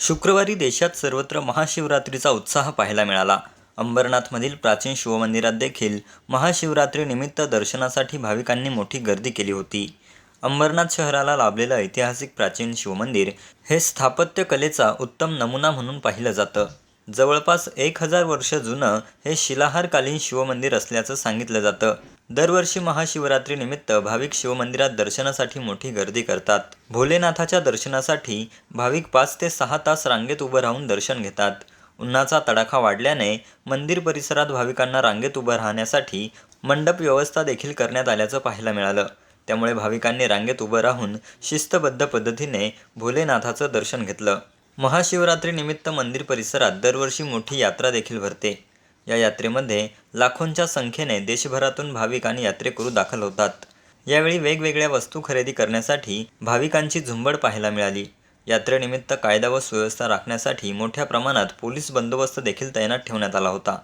शुक्रवारी देशात सर्वत्र महाशिवरात्रीचा उत्साह पाहायला मिळाला. अंबरनाथमधील प्राचीन शिवमंदिरात देखील महाशिवरात्रीनिमित्त दर्शनासाठी भाविकांनी मोठी गर्दी केली होती. अंबरनाथ शहराला लाभलेलं ऐतिहासिक प्राचीन शिवमंदिर हे स्थापत्यकलेचा उत्तम नमुना म्हणून पाहिलं जातं. जवळपास एक हजार वर्ष जुनं हे शिलाहारकालीन शिवमंदिर असल्याचं सांगितलं जातं. दरवर्षी महाशिवरात्रीनिमित्त भाविक शिवमंदिरात दर्शनासाठी मोठी गर्दी करतात. भोलेनाथाच्या दर्शनासाठी भाविक पाच ते सहा तास रांगेत उभं राहून दर्शन घेतात. उन्हाचा तडाखा वाढल्याने मंदिर परिसरात भाविकांना रांगेत उभं राहण्यासाठी मंडप व्यवस्था देखील करण्यात आल्याचं पाहायला मिळालं. त्यामुळे भाविकांनी रांगेत उभं राहून शिस्तबद्ध पद्धतीने भोलेनाथाचं दर्शन घेतलं. महाशिवरात्रीनिमित्त मंदिर परिसरात दरवर्षी मोठी यात्रा देखील भरते. या यात्रेमध्ये लाखोंच्या संख्येने देशभरातून भाविक आणि यात्रेकरू दाखल होतात. यावेळी वेगवेगळ्या वस्तू खरेदी करण्यासाठी भाविकांची झुंबड पाहायला मिळाली. यात्रेनिमित्त कायदा व सुव्यवस्था राखण्यासाठी मोठ्या प्रमाणात पोलीस बंदोबस्त देखील तैनात ठेवण्यात आला होता.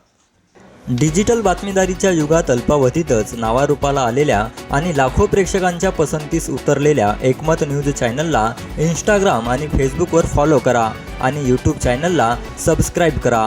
डिजिटल बातमीदारीच्या युगात अल्पावधीतच नावारूपाला आलेल्या आणि लाखो प्रेक्षकांच्या पसंतीस उतरलेल्या एकमत न्यूज चॅनलला इंस्टाग्राम आणि फेसबुकवर फॉलो करा आणि यूट्यूब चॅनलला सबस्क्राईब करा.